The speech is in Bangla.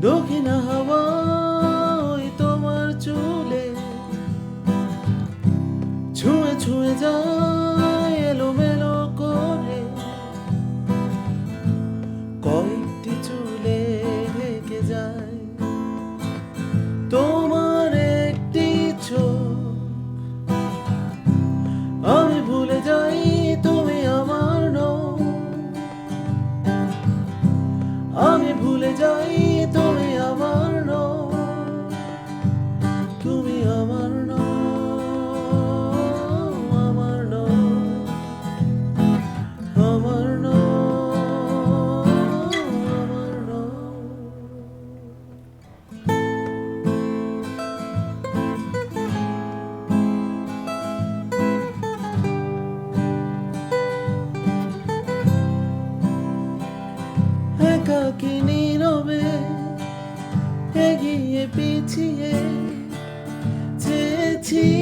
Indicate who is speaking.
Speaker 1: দক্ষিণা হাওয়ায় তোমার চুলে ছুঁয়ে ছুঁয়ে যায় এলোমেলো করে। কয়েকটি চুলে ঢেকে যায়। তো এগিয়ে পিছিয়ে চেয়েছি।